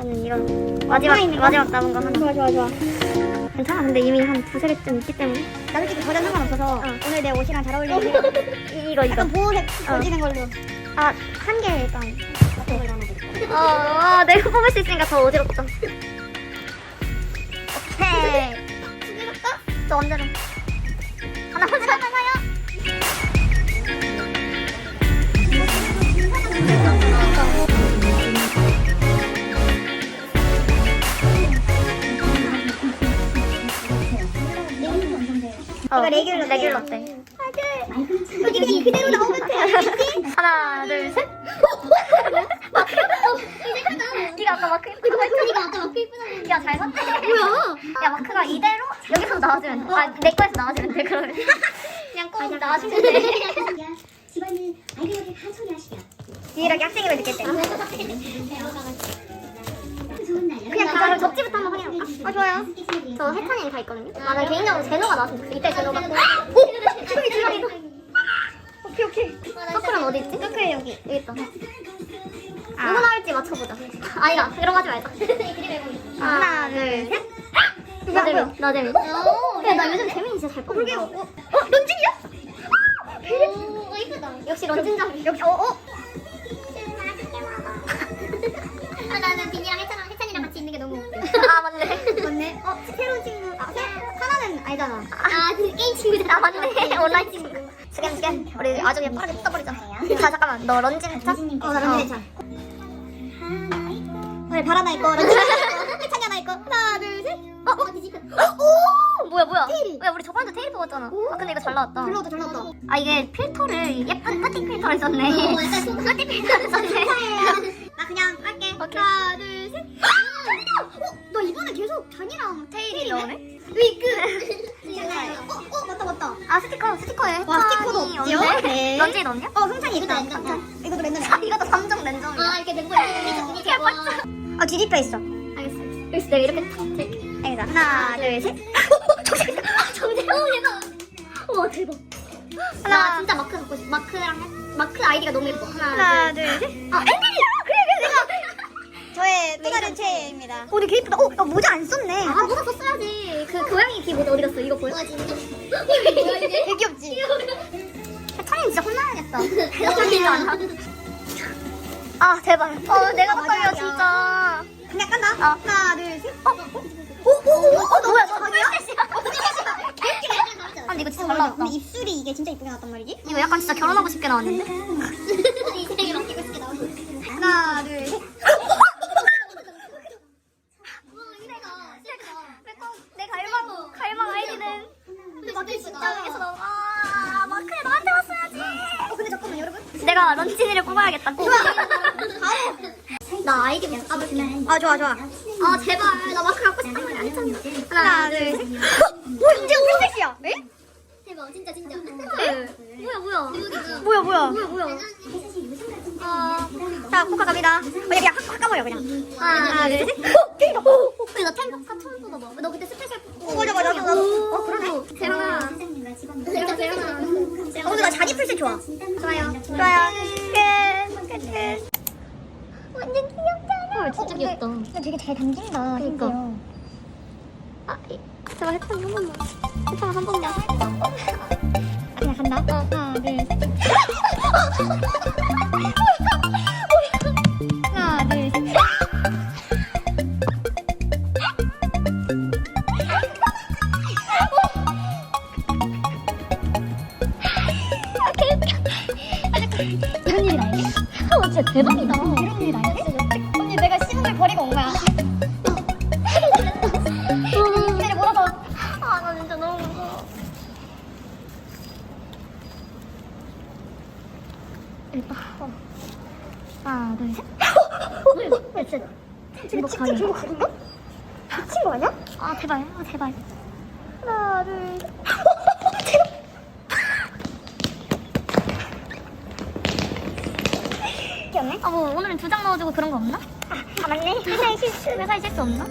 저는 이런 마지막 마지막 남은 거 하나. 좋아 좋아 좋아. 괜찮아. 근데 이미 한 두세 개쯤 있기 때문에. 나 솔직히 버전 상관없어서 어. 오늘 내 옷이랑 잘 어울리는 이, 이거 이거. 약간 보호색 어. 걸리는 걸로. 아 한 개 일단. 어, 어, 내가 뽑을 수 있으니까 더 어지럽다. 오케이. 부끄럽다? 너 언제로? 하나 하나 하나 어, 레귤러 레귤러 때. 여기 그대로 나오면 돼. 알겠지? 하나, 둘, 셋. 네가 아까 마크 이쁘다 네가 아까 마크 이쁘다고 야, 잘 샀네. 뭐야? 야, 마크가 이대로 여기서 나와주면 돼. 아, 내 거에서 나와주면 돼, 그러면. 그냥 꼭 나와주면 돼. 집안은 아이들 옆에 간 소리 하시랴. 유일하게 학생임을 느꼈대. 좋은 날. 그냥 그럼 접지부터 아 좋아요. 저 해찬이는 다 있거든요. 나는 개인적으로 제노가 나왔으면 좋겠어. 이때 제노가. 오! 저기 주방이다. 오케이 오케이. 서클은 어디 있지? 서클 여기. 여기 있다. 누구 나올지 맞춰보자. 아니다, 이런 거 하지 말자. 하나 둘 셋. 나 재민, 나 재민. 야, 나 요즘 재민이 진짜 잘 뽑는다. 그러게요. 어, 어 런쥔이야? 오, 이쁘다. 역시 런쥔장. 여기 어 어. 아, 나는 혜찬이랑 혜찬이랑 같이 있는 게 너무 웃겨. 아. 맞네. 어 친구. 아. 아, 그 게임 친구들. 아, 맞네. 온라인 친구. 스캔, 스캔. 우리 아주 그냥 빠르게 떠버리자. 자, 잠깐만. 너 런쥔 했자? 어, 나 런쥔. 오늘 발 하나 있고 런쥔 있고 혜찬이 하나 있고 하나 둘 셋. 어, 어, 뒤집혀. 오, 뭐야, 뭐야. 테일이. 야, 우리 저번에도 테일 뽑았잖아. 아, 근데 이거 잘 나왔다. 잘 나왔다 잘 나왔다. 아, 이게 필터를 예쁜 파티 필터를 썼네. 어, 약간 속 파티 필터를 썼네. 스티커, 스티커에. 와, 스티커도 없지요? 네. 런쥔이 넣었냐? 어, 흥찬이 있다. 이것도 랜덤이야. 이것도 랜덤. 아, 이것도 3점 랜덤이야. 아, 이렇게 멤버 이렇게 이렇게 와. 아, 뒤집혀 있어. 알겠어. 알겠어. 내가 이렇게 탁. 알겠어. 하나, 둘, 셋. 정재, 어. 와, 대박. 하나. 나 진짜 마크 갖고 싶어. 마크랑, 해- 마크 아이디가 너무 예뻐. 하나, 하나, 둘, 둘, 셋. 아, 앵글이야! 그래, 그래, 내가. 저의 또 다른 최애입니다. 어, 근데 개 이쁘다. 어, 나 모자 안 썼네. 아, 모자 썼어야지. 그 고양이 귀 모자 어디 갔어? 이거 보여? 와, 진짜. 되게 귀엽지? 찬이 진짜 혼나야겠다. 대박이지 않아? 아, 대박. 어, 내가 더 떨려, 진짜. 그냥 깐다. 어. 하나, 둘, 셋. 어, 오, 오, 오, 오, 어, 뭐야, 너 자기야? 꿀셋이야. 개웃기네. 아, 근데 이거 진짜 잘 나왔다. 근데 입술이 이게 진짜 이쁘게 나왔단 말이지? 이거 약간 진짜 결혼하고 싶게 나왔는데? 인생에 맡기고 싶게 나오고. 하나, 둘, 셋. 내 갈망, 갈망 아이디는. 근데 마크 진짜 여기서 나와. 아, 마크에 나한테 왔어야지. 어, 근데 잠깐만, 여러분. 내가 런쥔이를 뽑아야겠다. 꼭. 나 아이디 못 아, 좋아, 좋아. 아, 제발. 나 마크 갖고 싶단 말이. 하나, 둘, 셋. 오, 이제 셋이야. 에? 대박, 진짜, 진짜. 뭐야, 뭐야. 뭐야, 뭐야. 뭐야, 뭐야. 아, 자, 코카 갑니다. 어, 그냥 확, 확 까버려, 그냥. 하나, 둘, 셋. 어, 근데 나 템포카 처음 뽑아봐. 너 그때 스페셜 뽑고. 어, 맞아, 맞아. 나도, 나도. 어, 그러네. 재현아. 진짜 재현아. 어, 근데 나 자기 풀셋 좋아. 좋아요. 좋아요. 끝. 끝, 끝. 완전 귀엽잖아. 헐, 진짜 귀엽다. 근데 되게 잘 담긴다. 그러니까. 심지어. 아, 이- 제발 해찬이 한 번만. 해찬아 한 번만. 아, 그냥 간다. 어, 하나, 둘, 셋. 이런 일이 나네? 와, 진짜 대박이다. 이런 일이 나네? 언니 내가 시국을 버리고 온 거야. 기회를 몰아서 아, 나 진짜 너무 무서워. 일단, 어. 하나, 둘, 셋. 뭐야, 진짜. 지금 진짜 중국 가던가? 미친 거 아니야? 아, 제발. 아, 제발. 하나, 둘, 셋. 귀엽네? 아, 뭐, 오늘은 두 장 넣어주고 그런 거 없나? 아, 맞네. 회사의 실수. 회사에 실수 없나?